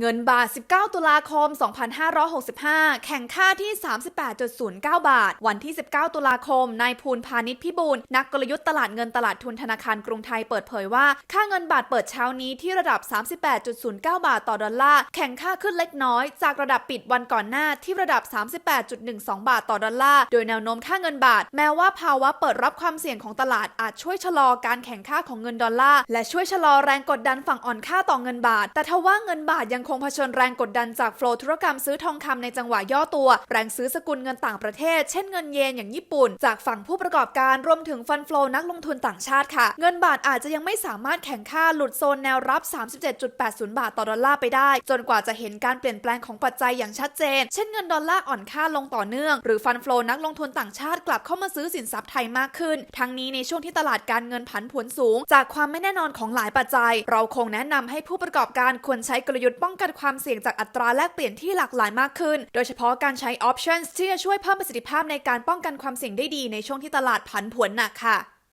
เงินบาท 19 ตุลาคม 2565 แข่งค่าที่ 38.09 บาท วันที่ 19 ตุลาคม นายภูลพาณิชย์พิบูล นักกลยุทธ์ตลาดเงินตลาดทุนธนาคารกรุงไทยเปิดเผยว่า ค่าเงินบาทเปิดเช้านี้ที่ระดับ 38.09 บาทต่อดอลลาร์ แข่งค่าขึ้นเล็กน้อย จากระดับปิดวันก่อนหน้าที่ระดับ 38.12 บาทต่อดอลลาร์ โดยแนวโน้มค่าเงินบาท แม้ว่าภาวะเปิดรับความเสี่ยงของตลาดอาจช่วยชะลอการแข่งค่าของเงินดอลลาร์ และช่วยชะลอแรงกดดันฝั่งอ่อนค่าต่อเงินบาท แต่ทว่าเงินบาทยังคงเผชิญแรงกดดันจากโฟลว์ธุรกรรมซื้อทองคำในจังหวะย่อตัว แรงซื้อสกุลเงินต่างประเทศ เช่นเงินเยนอย่างญี่ปุ่น จากฝั่งผู้ประกอบการรวมถึงฟันโฟลว์นักลงทุนต่างชาติค่ะ เงินบาทอาจจะยังไม่สามารถแข่งค่าหลุดโซนแนวรับ 37.80 บาทต่อดอลลาร์ไปได้ จนกว่าจะเห็นการเปลี่ยนแปลงของปัจจัยอย่างชัดเจน เช่นเงินดอลลาร์อ่อนค่าลงต่อเนื่อง หรือฟันโฟลว์นักลงทุนต่างชาติกลับเข้ามาซื้อสินทรัพย์ไทยมากขึ้น ทั้งนี้ในช่วงที่ตลาดการเงินผันผวนสูง จากความไม่แน่นอนของหลายปัจจัย เราคงแนะนำให้ผู้ประกอบการควรใช้กลยุทธ์ป้องกันความเสี่ยงจากอัตราแลกเปลี่ยนที่หลากหลายมากขึ้น โดยเฉพาะการใช้ options ที่จะช่วยเพิ่มประสิทธิภาพในการป้องกันความเสี่ยงได้ดีในช่วงที่ตลาดผันผวนหนักค่ะ